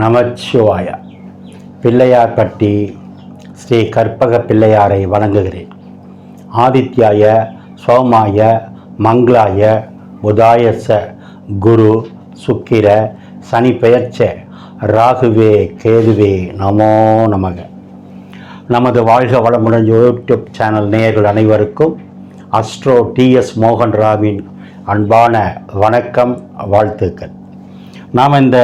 நமச்சிவாய. பிள்ளையார்பட்டி ஸ்ரீ கற்பக பிள்ளையாரை வணங்குகிறேன். ஆதித்யாய சோமாய மங்களாய புதாயச குரு சுக்கிர சனி பெயர்ச்ச ராகுவே கேதுவே நமோ நமக. நமது வாழ்க வளமுடன் யூடியூப் சேனல் நேயர்கள் அனைவருக்கும் அஸ்ட்ரோ டிஎஸ் மோகன் ராவின் அன்பான வணக்கம் வாழ்த்துக்கள். நாம் இந்த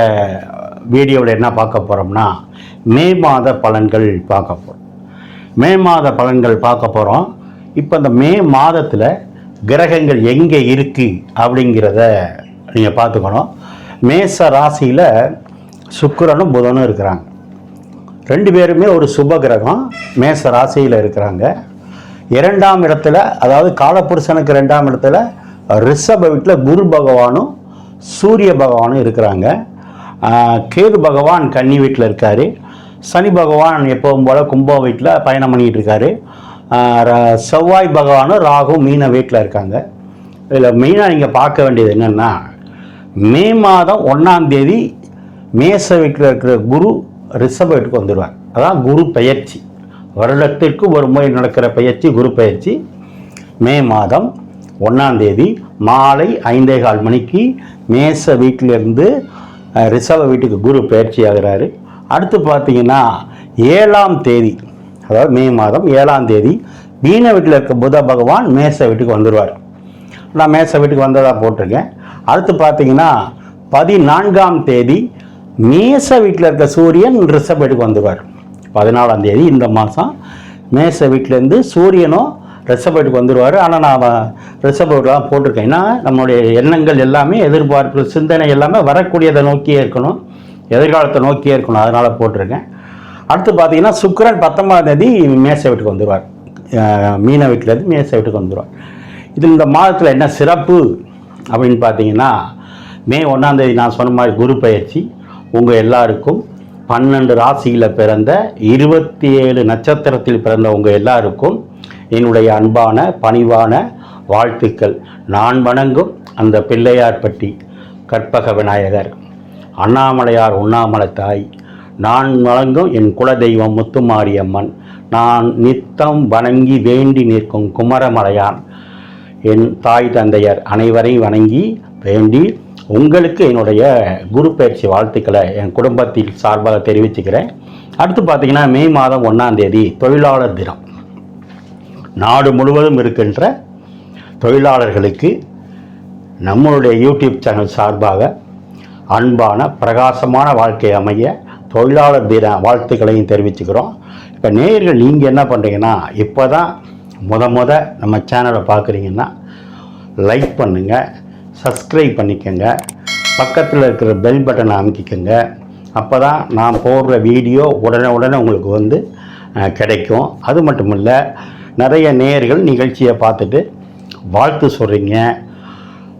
வீடியோவில் என்ன பார்க்க போகிறோம்னா மே மாத பலன்கள் பார்க்க போகிறோம் மே மாத பலன்கள் பார்க்க போகிறோம் இப்போ இந்த மே மாதத்தில் கிரகங்கள் எங்கே இருக்குது அப்படிங்கிறத நீங்கள் பார்த்துக்கணும். மேச ராசியில் சுக்கிரனும் புதனும் இருக்கிறாங்க. ரெண்டு பேருமே ஒரு சுப கிரகம் மேச ராசியில் இருக்கிறாங்க. இரண்டாம் இடத்துல அதாவது காலப்புருஷனுக்கு ரெண்டாம் இடத்துல ரிஷப வீட்டில் குரு பகவானும் சூரிய பகவானும் இருக்கிறாங்க. கேது பகவான் கன்னி வீட்டில் இருக்கார். சனி பகவான் எப்பவும் போல் கும்பம் வீட்டில் பயணம் பண்ணிகிட்டு இருக்காரு. ர- செவ்வாய் பகவானும் ராகு மீன வீட்டில் இருக்காங்க. இதில் மெயினாக நீங்கள் பார்க்க வேண்டியது என்னென்னா மே மாதம் ஒன்றாம் தேதி மேச வீட்டில் இருக்கிற குரு ரிஷப வீட்டுக்கு வந்துடுவார் அதான் குரு பெயர்ச்சி. வருடத்திற்கு ஒரு முறை நடக்கிற பயிற்சி குரு பயிற்சி மே மாதம் ஒன்றாம் தேதி மாலை ஐந்தே கால் மணிக்கு மேச வீட்டிலிருந்து ரிஷப வீட்டுக்கு குரு பயிற்சி ஆகிறாரு. அடுத்து பார்த்தீங்கன்னா ஏழாம் தேதி அதாவது மே மாதம் ஏழாம் தேதி மீன வீட்டில் இருக்க புத பகவான் மேச வீட்டுக்கு வந்துடுவார் நான் மேச வீட்டுக்கு வந்ததாக போட்டிருக்கேன். அடுத்து பார்த்தீங்கன்னா பதினான்காம் தேதி மேச வீட்டில் இருக்க சூரியன் ரிஷப வீட்டுக்கு வந்துடுவார் பதினாலாம் தேதி இந்த மாதம் மேச வீட்டிலேருந்து சூரியனும் ரிஷப வீட்டுக்கு வந்துடுவார் ஆனால் நான் ரிஷப வீட்டில் போட்டிருக்கேன். ஏன்னா நம்மளுடைய எண்ணங்கள் எல்லாமே எதிர்பார்ப்பு சிந்தனை எல்லாமே வரக்கூடியதை நோக்கியே இருக்கணும். எதிர்காலத்தை நோக்கியே இருக்கணும். அதனால் போட்டிருக்கேன். அடுத்து பார்த்தீங்கன்னா சுக்கரன் பத்தொன்பதாம் தேதி மேச வீட்டுக்கு வந்துடுவார் மீன வீட்டிலேருந்து மேச வீட்டுக்கு வந்துடுவார் இது இந்த மாதத்தில் என்ன சிறப்பு அப்படின்னு பார்த்தீங்கன்னா மே ஒன்றாந்தேதி நான் சொன்ன மாதிரி குரு பயிற்சி உங்கள் எல்லாருக்கும். பன்னெண்டு ராசியில் பிறந்த இருபத்தி ஏழு நட்சத்திரத்தில் பிறந்த உங்கள் எல்லாருக்கும் என்னுடைய அன்பான பணிவான வாழ்த்துக்கள். நான் வணங்கும் அந்த பிள்ளையார்பட்டி கற்பக விநாயகர் அண்ணாமலையார் உண்ணாமலை தாய். நான் வணங்கும் என் குலதெய்வம் முத்துமாரியம்மன். நான் நித்தம் வணங்கி வேண்டி நிற்கும் குமரமலையான். என் தாய் தந்தையர் அனைவரையும் வணங்கி வேண்டி உங்களுக்கு என்னுடைய குரு பயிற்சி வாழ்த்துக்களை என் குடும்பத்தில் சார்பாக தெரிவிச்சுக்கிறேன். அடுத்து பார்த்தீங்கன்னா மே மாதம் ஒன்றாம் தேதி தொழிலாளர் தினம். நாடு முழுவதும் இருக்கின்ற தொழிலாளர்களுக்கு நம்மளுடைய யூடியூப் சேனல் சார்பாக அன்பான பிரகாசமான வாழ்க்கை அமைய தொழிலாளர் தின வாழ்த்துக்களையும் தெரிவிச்சுக்கிறோம். இப்போ நேயர்கள் நீங்கள் என்ன பண்ணுறீங்கன்னா இப்போ தான் முத முத நம்ம சேனலை பார்க்குறீங்கன்னா லைக் பண்ணுங்கள் சப்ஸ்கிரைப் பண்ணிக்கோங்க பக்கத்தில் இருக்கிற பெல் பட்டனை அமைக்கிக்கோங்க. அப்போ தான் நான் போடுற வீடியோ உடனே உடனே உங்களுக்கு வந்து கிடைக்கும். அது மட்டும் இல்லை நிறைய நேயர்கள் நிகழ்ச்சியை பார்த்துட்டு வாழ்த்து சொல்கிறீங்க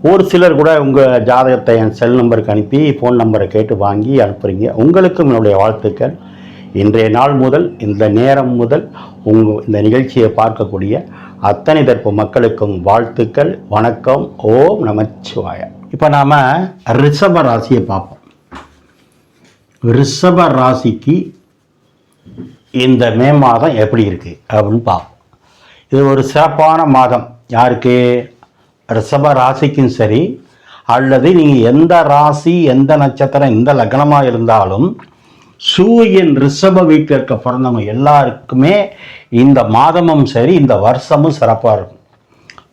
ஒரு சிலர் கூட உங்கள் ஜாதகத்தை என் செல் நம்பருக்கு அனுப்பி ஃபோன் நம்பரை கேட்டு வாங்கி அனுப்புகிறீங்க உங்களுக்கும் என்னுடைய வாழ்த்துக்கள். இன்றைய நாள் முதல் இந்த நேரம் முதல் உங்கள் இந்த நிகழ்ச்சியை பார்க்கக்கூடிய அத்தனை தரப்பு மக்களுக்கும் வாழ்த்துக்கள் வணக்கம் ஓம் நமச்சிவாய. இப்போ நாம் ரிஷப ராசியை பார்ப்போம். ரிஷப ராசிக்கு இந்த மே மாதம் எப்படி இருக்குது அப்படின்னு பார்ப்போம். இது ஒரு சிறப்பான மாதம். யாருக்கு? ரிஷப ராசிக்கும் சரி அல்லது நீங்கள் எந்த ராசி எந்த நட்சத்திரம் எந்த லக்னமாக இருந்தாலும் சூரியன் ரிஷப வீட்டில் இருக்க பிறந்தவங்க எல்லாருக்குமே இந்த மாதமும் சரி இந்த வருஷமும் சிறப்பாக இருக்கும்.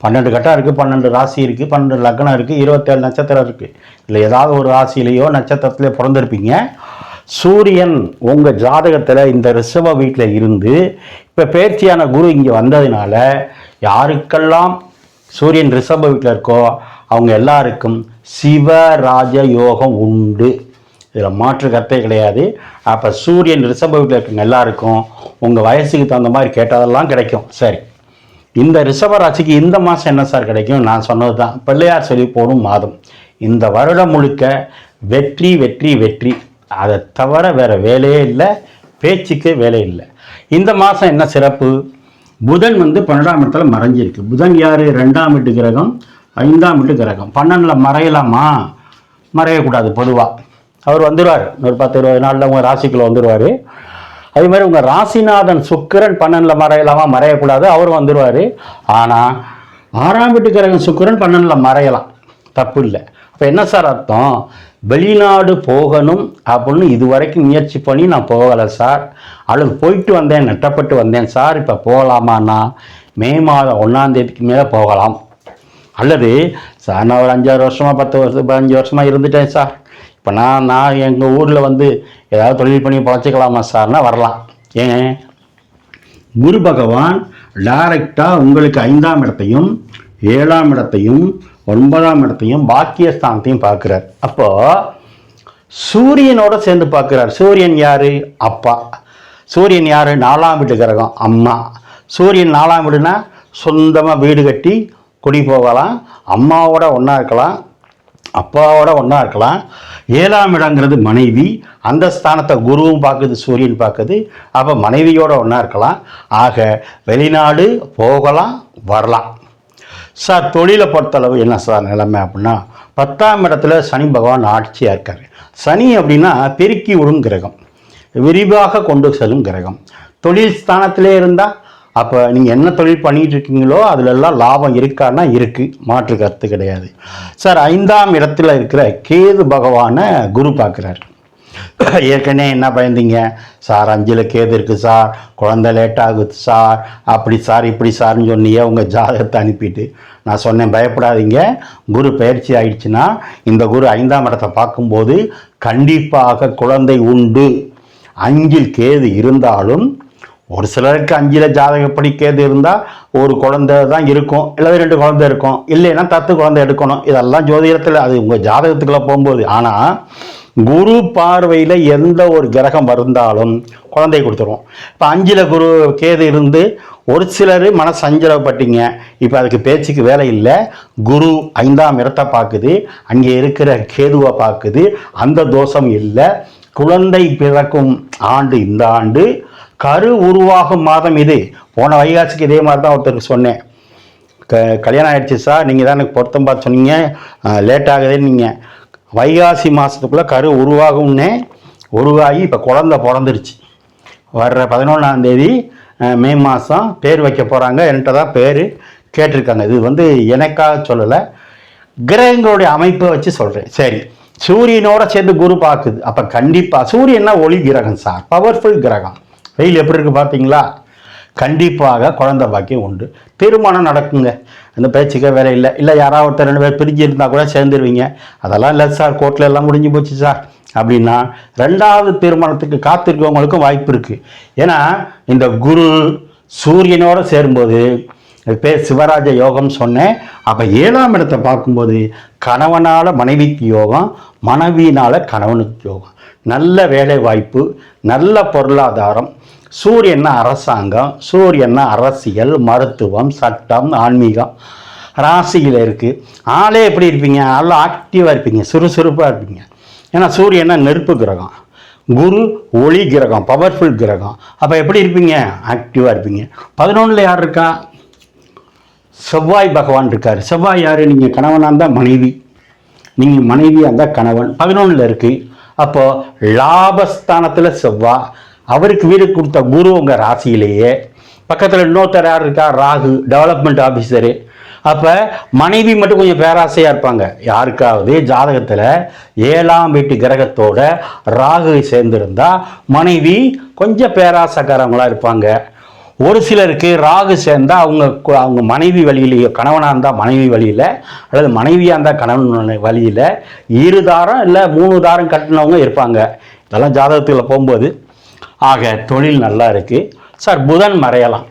பன்னெண்டு கட்டம் இருக்குது பன்னெண்டு ராசி இருக்குது பன்னெண்டு லக்னம் இருக்குது இருபத்தேழு நட்சத்திரம் இருக்குது இல்லை ஏதாவது ஒரு ராசியிலையோ நட்சத்திரத்திலையோ பிறந்திருப்பீங்க. சூரியன் உங்கள் ஜாதகத்தில் இந்த ரிஷப வீட்டில் இருந்து இப்போ பேர்ச்சியான குரு இங்கே வந்ததுனால யாருக்கெல்லாம் சூரியன் ரிஷப வீட்டில் இருக்கோ அவங்க எல்லாருக்கும் சிவராஜ யோகம் உண்டு. இதில் மாற்று கருத்தே கிடையாது. அப்போ சூரியன் ரிஷப வீட்டில் இருக்கவங்க எல்லாருக்கும் உங்கள் வயசுக்கு தகுந்த மாதிரி கேட்டதெல்லாம் கிடைக்கும். சரி. இந்த ரிஷப ராசிக்கு இந்த மாதம் என்ன சார் கிடைக்கும் நான் சொன்னது தான் பிள்ளையார் சொல்லி போடும் மாதம். இந்த வருடம் முழுக்க வெற்றி வெற்றி வெற்றி. அதை தவிர வேறு வேலையே இல்லை பேச்சுக்கு வேலை இல்லை. இந்த மாதம் என்ன சிறப்பு? புதன் வந்து பன்னெண்டாம் இடத்துல மறைஞ்சிருக்கு. புதன் யார்? ரெண்டாம் வீட்டு கிரகம் ஐந்தாம் வீட்டு கிரகம். பன்னெண்டில் மறையலாமா? மறையக்கூடாது பொதுவாக அவர் வந்துடுவார் ஒரு பத்து இருபது நாளில் உங்கள் ராசிக்குள்ளே வந்துடுவார் அதே மாதிரி உங்கள் ராசிநாதன் சுக்கிரன் பன்னெண்டில் மறையலாமா? மறையக்கூடாது அவரும் வந்துடுவார் ஆனால் ஆறாம் வீட்டு கிரகம் சுக்கிரன் பன்னெண்டில் மறையலாம். தப்பு இல்லை. அப்போ என்ன சார் அர்த்தம்? வெளிநாடு போகணும் அப்படின்னு இது வரைக்கும் முயற்சி பண்ணி நான் போகலை சார். அல்லது போயிட்டு வந்தேன் நட்டப்பட்டு வந்தேன் சார். இப்போ போகலாமாண்ணா மே மாதம் ஒன்றாந்தேதிக்கு மேலே போகலாம். அல்லது சார் நான் ஒரு அஞ்சாறு வருஷமாக பத்து வருஷம் பதினஞ்சு வருஷமாக இருந்துட்டேன் சார். இப்போ நான் நான் எங்கள் ஊரில் வந்து ஏதாவது தொழில் பண்ணி பழச்சிக்கலாமா சார்னா வரலாம். ஏன்? குரு பகவான் டைரக்டாக உங்களுக்கு ஐந்தாம் இடத்தையும் ஏழாம் இடத்தையும் ஒன்பதாம் இடத்தையும் பாக்கியஸ்தானத்தையும் பார்க்குறார். அப்போ சூரியனோட சேர்ந்து பார்க்குறார். சூரியன் யாரு? அப்பா. சூரியன் யார்? நாலாம் வீட்டு கிரகம் அம்மா. சூரியன் நாலாம் வீடுனா சொந்தமாக வீடு கட்டி குடி போகலாம் அம்மாவோட ஒன்றா இருக்கலாம் அப்பாவோட ஒன்றா இருக்கலாம். ஏழாம் இடங்கிறது மனைவி. அந்த ஸ்தானத்தை குருவும் பார்க்குது சூரியன் பார்க்குது. அப்போ மனைவியோட ஒன்றா இருக்கலாம். ஆக வெளிநாடு போகலாம் வரலாம். சார் தொழிலை பொறுத்தளவு என்ன சார் நிலைமை அப்படின்னா பத்தாம் இடத்துல சனி பகவான் ஆட்சியாக இருக்கார். சனி அப்படின்னா பெருக்கி விடும் கிரகம். விரிவாக கொண்டு செல்லும் கிரகம். தொழில் ஸ்தானத்திலே இருந்தால் அப்போ நீங்கள் என்ன தொழில் பண்ணிகிட்டு இருக்கீங்களோ அதுலெல்லாம் லாபம் இருக்கான்னா இருக்குது மாற்று கருத்து கிடையாது. சார் ஐந்தாம் இடத்துல இருக்கிற கேது பகவானை குரு பார்க்குறாரு. ஏற்கனவே என்ன பயந்தீங்க? சார் அஞ்சில் கேது இருக்குது சார். குழந்தை லேட்டாகுது சார். அப்படி சார் இப்படி சார்னு சொன்னியே உங்கள் ஜாதகத்தை அனுப்பிட்டு. நான் சொன்னேன் பயப்படாதீங்க. குரு பயிற்சி ஆயிடுச்சுன்னா இந்த குரு ஐந்தாம் இடத்தை பார்க்கும்போது கண்டிப்பாக குழந்தை உண்டு. அஞ்சில் கேது இருந்தாலும் ஒரு சிலருக்கு அஞ்சில் ஜாதகப்படி கேது இருந்தால் ஒரு குழந்தை தான் இருக்கும். இல்லை ரெண்டு குழந்தை இருக்கும். இல்லைன்னா தத்து குழந்தை எடுக்கணும். இதெல்லாம் ஜோதிடத்தில் அது உங்கள் ஜாதகத்துக்குள்ளே போகும்போது. ஆனால் குரு பார்வையில் எந்த ஒரு கிரகம் இருந்தாலும் குழந்தை கொடுத்துருவோம் இப்போ அஞ்சில் குரு கேது இருந்து ஒரு சிலர் மன சஞ்சலப்பட்டீங்க இப்போ அதுக்கு பேச்சுக்கு வேலை இல்லை. குரு ஐந்தாம் இடத்தை பார்க்குது. அங்கே இருக்கிற கேதுவை பார்க்குது. அந்த தோஷம் இல்லை. குழந்தை பிறக்கும் ஆண்டு இந்த ஆண்டு. கரு உருவாகும் மாதம் இது. போன வைகாசிக்கு இதே மாதிரி தான் ஒருத்தருக்கு சொன்னேன். க கல்யாணம் ஆகிடுச்சு சார். நீங்கள் தான் எனக்கு பொருத்தம் பார்த்து சொன்னீங்க. லேட் ஆகுதுன்னு நீங்கள் வைகாசி மாதத்துக்குள்ளே கரு உருவாகும்னே உருவாகி இப்போ குழந்த பிறந்துருச்சு. வர்ற பதினொன்றாம் தேதி மே மாதம் பேர் வைக்க போகிறாங்க என்கிட்ட தான் பேர் கேட்டிருக்காங்க. இது வந்து எனக்காக சொல்லலை கிரகங்களுடைய அமைப்பை வச்சு சொல்கிறேன் சரி சூரியனோட சேர்ந்து குரு பார்க்குது. அப்போ கண்டிப்பாக சூரியன்னா ஒளி கிரகம் சார். பவர்ஃபுல் கிரகம். வெயில் எப்படி இருக்குது பார்த்தீங்களா கண்டிப்பாக குழந்தை பாக்கியம் உண்டு. திருமணம் நடக்குங்க. அந்த பேச்சுக்கே வேலை இல்லை. இல்லை யாராவது ஒருத்தர் ரெண்டு பேர் பிரிஞ்சு இருந்தால் கூட சேர்ந்துருவீங்க. அதெல்லாம் இல்லை சார் கோர்ட்டில் எல்லாம் முடிஞ்சு போச்சு சார். அப்படின்னா ரெண்டாவது திருமணத்துக்கு காத்திருக்கவங்களுக்கும் வாய்ப்பு இருக்குது ஏன்னா இந்த குரு சூரியனோட சேரும்போது பேர் சிவராஜ யோகம் சொன்னேன். அப்போ ஏழாம் இடத்தை பார்க்கும்போது கணவனால் மனைவிக்கு யோகம் மனைவியினால் கணவனுக்கு யோகம். நல்ல வேலை வாய்ப்பு நல்ல பொருளாதாரம் சூரியன்னா அரசாங்கம் சூரியன்னா அரசியல் மருத்துவம் சட்டம் ஆன்மீகம் ராசியில் இருக்குது ஆளே எப்படி இருப்பீங்க? நல்லா ஆக்டிவாக இருப்பீங்க சுறுசுறுப்பாக இருப்பீங்க. ஏன்னா சூரியன்னா நெருப்பு கிரகம் குரு ஒளி கிரகம் பவர்ஃபுல் கிரகம். அப்போ எப்படி இருப்பீங்க? ஆக்டிவாக இருப்பீங்க. பதினொன்றில் யார் இருக்கா? செவ்வாய் பகவான் இருக்கார். செவ்வாய் யார்? நீங்கள் கணவனாக இருந்தால் மனைவி. நீங்கள் மனைவியாக இருந்தால் கணவன். பதினொன்றில் இருக்குது அப்போது லாபஸ்தானத்தில் செவ்வாய் அவருக்கு வீடு கொடுத்த குரு உங்கள் ராசியிலேயே பக்கத்தில் இன்னொருத்தர் யார் இருக்கா? ராகு டெவலப்மெண்ட் ஆஃபீஸரு அப்போ மனைவி மட்டும் கொஞ்சம் பேராசையாக இருப்பாங்க. யாருக்காவது ஜாதகத்தில் ஏழாம் வீட்டு கிரகத்தோட ராகு சேர்ந்திருந்தா மனைவி கொஞ்சம் பேராசக்காரவங்களா இருப்பாங்க. ஒரு சிலருக்கு ராகு சேர்ந்தால் அவங்க அவங்க மனைவி வழியிலேயோ கணவனாக இருந்தால் மனைவி வழியில் அல்லது மனைவியாக இருந்தால் கணவன் வழியில் இரு தாரம் இல்லை மூணு தாரம் கட்டினவங்க இருப்பாங்க. இதெல்லாம் ஜாதகத்தில் போகும்போது ஆக தொழில் நல்லா இருக்குது சார் புதன் மறையலாம்.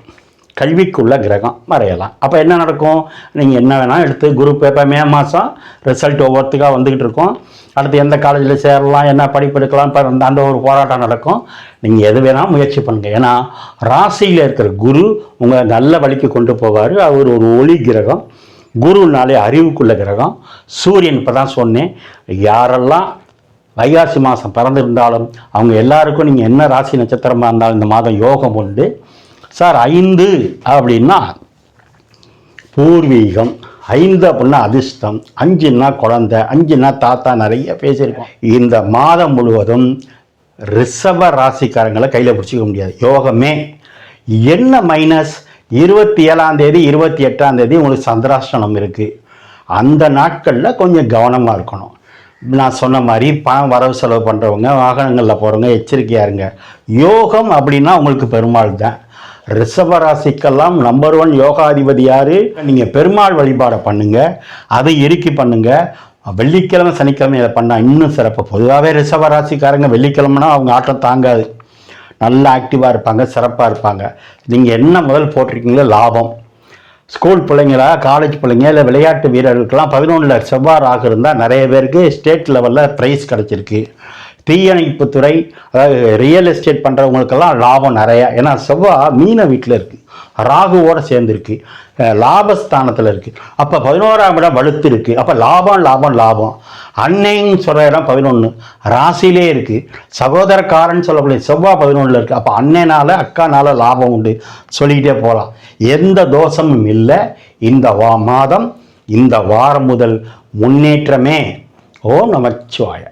கல்விக்குள்ள கிரகம் மறையலாம். அப்போ என்ன நடக்கும்? நீங்கள் என்ன வேணால் எடுத்து குரூப் இப்போ மே மாதம் ரிசல்ட் ஒவ்வொருத்துக்காக வந்துக்கிட்டு இருக்கோம். அடுத்து எந்த காலேஜில் சேரலாம் என்ன படிப்பு எடுக்கலாம் இப்போ அந்த அந்த ஒரு போராட்டம் நடக்கும். நீங்கள் எது வேணால் முயற்சி பண்ணுங்கள் ஏன்னா ராசியில் இருக்கிற குரு உங்களை நல்ல வழிக்கு கொண்டு போவார். அவர் ஒரு ஒளி கிரகம். குருனாலே அறிவுக்குள்ள கிரகம். சூரியன் இப்போ தான் சொன்னேன். யாரெல்லாம் வைகாசி மாதம் பிறந்திருந்தாலும் அவங்க எல்லாருக்கும் நீங்கள் என்ன ராசி நட்சத்திரமாக இருந்தாலும் இந்த மாதம் யோகம் உண்டு. சார் ஐந்து அப்படின்னா பூர்வீகம் ஐந்து அப்படின்னா அதிர்ஷ்டம் அஞ்சுன்னா குழந்தை அஞ்சுன்னா தாத்தா நிறைய பேசியிருக்கோம். இந்த மாதம் முழுவதும் ரிஷப ராசிக்காரங்களை கையில் பிடிச்சிக்க முடியாது. யோகமே. என்ன மைனஸ் இருபத்தி ஏழாம் தேதி இருபத்தி எட்டாம் தேதி உங்களுக்கு சந்திராஷ்டனம் இருக்குது அந்த நாட்களில் கொஞ்சம் கவனமாக இருக்கணும். நான் சொன்ன மாதிரி பணம் வரவு செலவு பண்ணுறவங்க வாகனங்களில் போகிறவங்க எச்சரிக்கையாக இருங்க. யோகம் அப்படின்னா உங்களுக்கு பெருமாள் தான். ரிஷபராசிக்கெல்லாம் நம்பர் ஒன் யோகாதிபதி யார்? நீங்கள் பெருமாள் வழிபாடை பண்ணுங்கள் அதை இறுக்கி பண்ணுங்கள் வெள்ளிக்கிழமை சனிக்கிழமை இதை பண்ணால் இன்னும் சிறப்பு. பொதுவாகவே ரிஷபராசிக்காரங்க வெள்ளிக்கிழமைனா அவங்க ஆட்டம் தாங்காது. நல்லா ஆக்டிவாக இருப்பாங்க சிறப்பாக இருப்பாங்க. நீங்கள் என்ன முதல் போட்டிருக்கீங்களோ லாபம். ஸ்கூல் பிள்ளைங்களா காலேஜ் பிள்ளைங்க இல்லை விளையாட்டு வீரர்களுக்கெல்லாம் பதினொன்றில் செவ்வாறு ராகு இருந்தால் நிறைய பேருக்கு ஸ்டேட் லெவலில் ப்ரைஸ் கிடச்சிருக்கு. தீயணைப்புத்துறை அதாவது ரியல் எஸ்டேட் பண்ணுறவங்களுக்கெல்லாம் லாபம் நிறையா. ஏன்னா செவ்வாய் மீன வீட்டில் இருக்குது ராகுவோடு சேர்ந்துருக்கு. லாபஸ்தானத்தில் இருக்குது அப்போ பதினோராம் இடம் வலுத்து இருக்குது அப்போ லாபம் லாபம் லாபம். அன்னைன்னு சொல்கிற இடம் பதினொன்று ராசிலே இருக்குது சகோதரக்காரன் சொல்லக்கூடிய செவ்வாய் பதினொன்றில் இருக்குது அப்போ அன்னைனால அக்கானால லாபம் உண்டு. சொல்லிக்கிட்டே போகலாம் எந்த தோஷமும் இல்லை. இந்த வா மாதம் இந்த வாரம் முதல் முன்னேற்றமே. ஓ நமச்சிவாய.